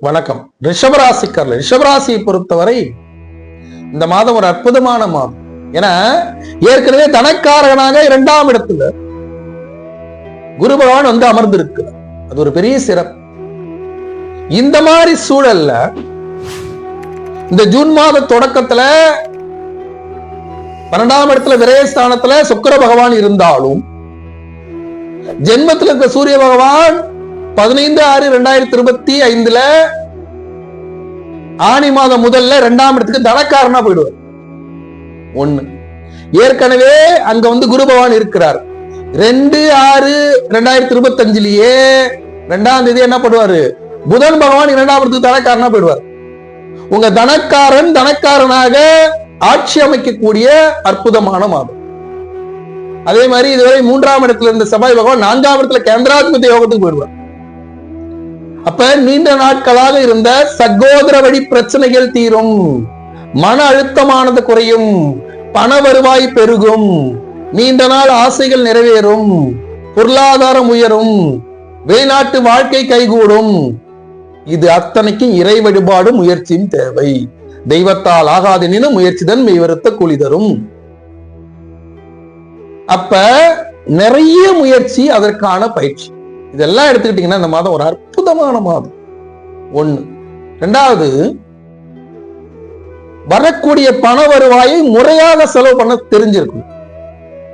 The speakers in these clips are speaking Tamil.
வணக்கம். ரிஷபராசிக்காரர் ரிஷபராசியை பொறுத்தவரை இந்த மாதம் ஒரு அற்புதமான மாதம். ஏன்னா ஏற்கனவே தனக்காரகனாக இரண்டாம் இடத்துல குரு பகவான் வந்து அமர்ந்திருக்கிறார். அது ஒரு பெரிய சிறப்பு. இந்த மாதிரி சூழல்ல இந்த ஜூன் மாத தொடக்கத்துல பன்னெண்டாம் இடத்துல விரயஸ்தானத்துல சுக்கர பகவான் இருந்தாலும் ஜென்மத்தில் இருக்க சூரிய பகவான் பதினைந்து ஆறு ரெண்டாயிரத்தி இருபத்தி ஐந்துல ஆணி மாதம் முதல்ல இரண்டாம் இடத்துக்கு தனக்காரனா போயிடுவார். ஒண்ணு. ஏற்கனவே அங்க வந்து குரு பகவான் இருக்கிறார். ரெண்டு ஆறு ரெண்டாயிரத்தி இருபத்தி அஞ்சுலயே ரெண்டாம் தேதி என்ன பண்ணுவாரு? புதன் பகவான் இரண்டாம் இடத்துக்கு தனக்காரனா போயிடுவார். உங்க தனக்காரன் தனக்காரனாக ஆட்சி அமைக்கக்கூடிய அற்புதமான மாதம். அதே மாதிரி இதுவரை மூன்றாம் இடத்துல இருந்த செவ்வாய் பகவான் நான்காம் இடத்துல கேந்திராதிபதி யோகத்துக்கு போயிடுவார். அப்ப நீண்ட நாட்களாக இருந்த சகோதர வழி பிரச்சனைகள் தீரும். மன அழுத்தமானது குறையும். பண வருவாய் பெருகும். நீண்ட நாள் ஆசைகள் நிறைவேறும். பொருளாதாரம் உயரும். வெளிநாட்டு வாழ்க்கை கைகூடும். இது அத்தனைக்கும் இறை வழிபாடும் முயற்சியும் தேவை. தெய்வத்தால் ஆகாதெனினும் முயற்சிதன் மெய்வருத்த கூலி தரும். அப்ப நிறைய முயற்சி அதற்கான பயிற்சி. இதெல்லாம் எடுத்துக்கிட்டீங்கன்னா இந்த மாதம் ஒரு அற்புதமான மாதம். ஒண்ணு. ரெண்டாவது வரக்கூடிய பண வருவாயை முறையாக செலவு பண்ண தெரிஞ்சிருக்கும்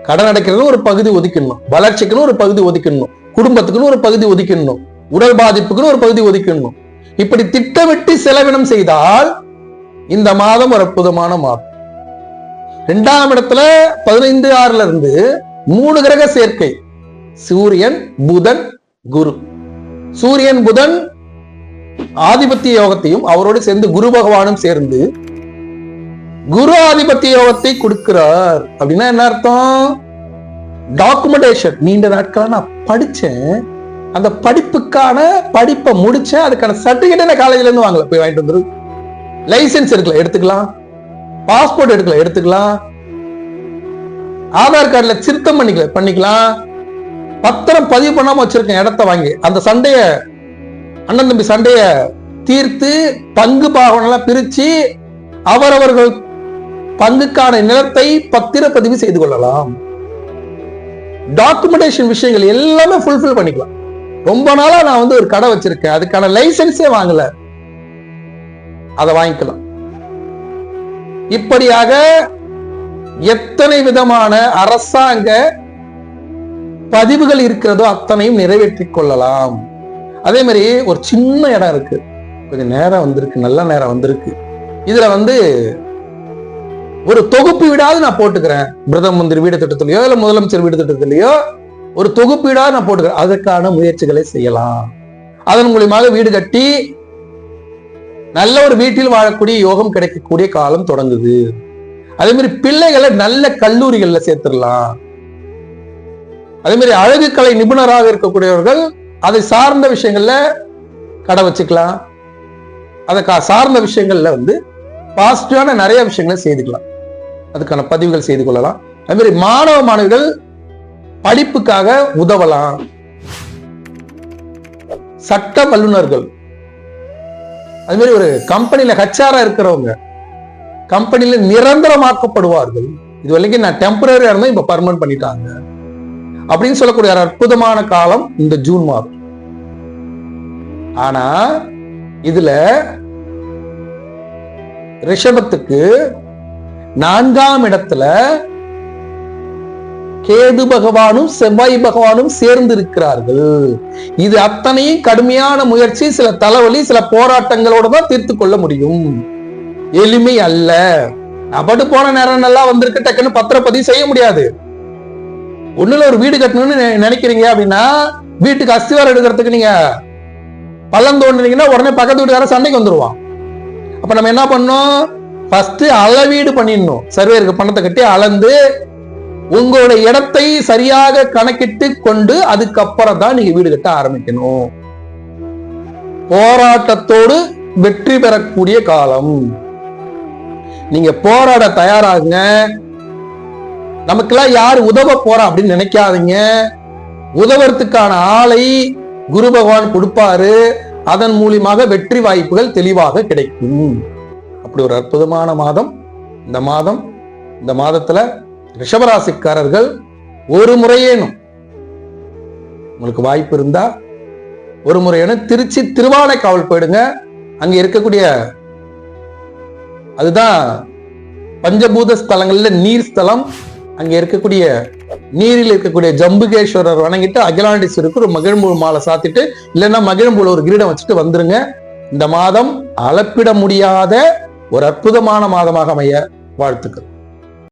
கடன் அடைக்கிறது ஒரு பகுதி ஒதுக்கிடணும். வளர்ச்சிக்குன்னு ஒரு பகுதி ஒதுக்கிடணும். குடும்பத்துக்குன்னு ஒரு பகுதி ஒதுக்கிடணும். உடல் பாதிப்புக்குன்னு ஒரு பகுதி ஒதுக்கிடணும். இப்படி திட்டமிட்டு செலவினம் செய்தால் இந்த மாதம் ஒரு அற்புதமான மாதம். இரண்டாம் இடத்துல பதினைந்து ஆறுல இருந்து மூணு கிரக சேர்க்கை. சூரியன் புதன் குரு. சூரியன் புதன் ஆதிபத்திய யோகத்தையும் அவரோடு சேர்ந்து குரு பகவானும் சேர்ந்து குரு ஆதிபத்திய யோகத்தை கொடுக்கிறார். அப்படின்னா என்ன அர்த்தம்? டாக்குமெண்டேஷன் நீண்ட நாட்களா நான் படிச்சேன் அந்த படிப்புக்கான படிப்பை முடிச்சேன் அதுக்கான சர்டிபிகேட் என்ன காலேஜ்ல இருந்து வாங்கல. போய் வாங்கிட்டு வந்துரு. லைசென்ஸ் எடுக்கல. எடுத்துக்கலாம். பாஸ்போர்ட் எடுக்கல. எடுத்துக்கலாம். ஆதார் கார்டுல திருத்தம் பண்ணிக்கல. பண்ணிக்கலாம். பத்திரம் பதிவு பண்ணாம வச்சிருக்கேன் இடத்த வாங்கி. அந்த சண்டைய அண்ணன் தம்பி சண்டைய தீர்த்து பங்கு பாகனம் எல்லாம் பிரிச்சு அவரவர்கள் பங்குக்கான நிலத்தை பத்திரப்பதிவு செய்து கொள்ளலாம். டாக்குமெண்டேஷன் விஷயங்கள் எல்லாமே ஃபுல்ஃபில் பண்ணிக்கலாம். ரொம்ப நாளா நான் வந்து ஒரு கடை வச்சிருக்கேன். அதுக்கான லைசென்ஸே வாங்கல. அதை வாங்கிக்கலாம். இப்படியாக எத்தனை விதமான அரசாங்க பதிவுகள் இருக்கிறதோ அத்தனையும் நிறைவேற்றி கொள்ளலாம். அதே மாதிரி ஒரு சின்ன இடம் இருக்கு. கொஞ்சம் நேரம் வந்திருக்கு நல்ல நேரம் வந்திருக்கு. இதுல வந்து ஒரு தொகுப்பு வீடாவது நான் போட்டுக்கிறேன். பிரதம மந்திரி வீடு திட்டத்திலேயோ இல்லை முதலமைச்சர் வீடு திட்டத்திலேயோ ஒரு தொகுப்பு வீடாவது நான் போட்டுக்கிறேன். அதற்கான முயற்சிகளை செய்யலாம். அதன் மூலியமாக வீடு கட்டி நல்ல ஒரு வீட்டில் வாழக்கூடிய யோகம் கிடைக்கக்கூடிய காலம் தொடங்குது. அதே மாதிரி பிள்ளைகளை நல்ல கல்லூரிகள்ல சேர்த்துடலாம். அதே மாதிரி அழகு கலை நிபுணராக இருக்கக்கூடியவர்கள் அதை சார்ந்த விஷயங்கள்ல கடை வச்சுக்கலாம். அதை கா- சார்ந்த விஷயங்கள்ல வந்து பாசிட்டிவான நிறைய விஷயங்களை செய்துக்கலாம். அதுக்கான பதிவுகள் செய்து கொள்ளலாம். அதே மாதிரி மாணவ மாணவிகள் படிப்புக்காக உதவலாம். சட்ட வல்லுநர்கள். அது மாதிரி ஒரு கம்பெனியில ஹச்சாரா இருக்கிறவங்க கம்பெனியில நிரந்தரமாக்கப்படுவார்கள். இது வரைக்கும் நான் டெம்பரரியா இருந்தேன் இப்ப பர்மனன்ட் பண்ணிட்டாங்க. அப்படின்னு சொல்லக்கூடிய ஒரு அற்புதமான காலம் இந்த ஜூன் மாதம். ஆனா இதுல ரிஷபத்துக்கு நான்காம் இடத்துல கேது பகவானும் செவ்வாய் பகவானும் சேர்ந்து இருக்கிறார்கள் இது அத்தனையும் கடுமையான முயற்சி சில தலைவலி சில போராட்டங்களோட தான் தீர்த்து கொள்ள முடியும். எளிமை அல்ல. அப்பட்டு போன நேரம் நல்லா வந்திருக்கு டக்குன்னு பத்திரப்பதிவு செய்ய முடியாது. ஒண்ணுல ஒரு வீடு கட்டணும்னு நினைக்கிறீங்க அப்படின்னா வீட்டுக்கு அஸ்திவாரம் எடுக்கிறதுக்கு நீங்க பள்ளம் தோண்டுனீங்கன்னா உடனே பக்கத்து வீட்டுக்காரன் சண்டைக்கு வந்துருவான். அப்ப நம்ம என்ன பண்ணோம் ஃபர்ஸ்ட் அளவீடு பண்ணிடணும். சர்வேருக்கு பணத்தை கட்டி அளந்து உங்களோட இடத்தை சரியாக கணக்கிட்டு கொண்டு அதுக்கப்புறம் தான் நீங்க வீடு கட்ட ஆரம்பிக்கணும். போராட்டத்தோடு வெற்றி பெறக்கூடிய காலம். நீங்க போராட தயாராகுங்க. நமக்கெல்லாம் யார் உதவ போறா அப்படின்னு நினைக்காதீங்க. உதவுறதுக்கான ஆளை குரு பகவான் கொடுப்பாரு. அதன் மூலியமாக வெற்றி வாய்ப்புகள் தெளிவாக கிடைக்கும். அப்படி ஒரு அற்புதமான மாதம். இந்த மாதம் இந்த மாதத்துல ரிஷபராசிக்காரர்கள் ஒரு முறையேனும் உங்களுக்கு வாய்ப்பு இருந்தா ஒரு முறையான திருச்சி திருவானைக்காவல் போயிடுங்க. அங்க இருக்கக்கூடிய அதுதான் பஞ்சபூத ஸ்தலங்கள்ல நீர் ஸ்தலம் அங்கே இருக்கக்கூடிய நீரில் இருக்கக்கூடிய ஜம்புகேஸ்வரர் வணங்கிட்டு அகிலாண்டீஸ்வருக்கு ஒரு மகிழ்ம்பூ மாலை சாத்திட்டு இல்லைன்னா மகிழ்ம்பூல ஒரு கிரீடம் வச்சுட்டு வந்துருங்க. இந்த மாதம் அளப்பிட முடியாத ஒரு அற்புதமான மாதமாக அமைய வாழ்த்துக்கள்.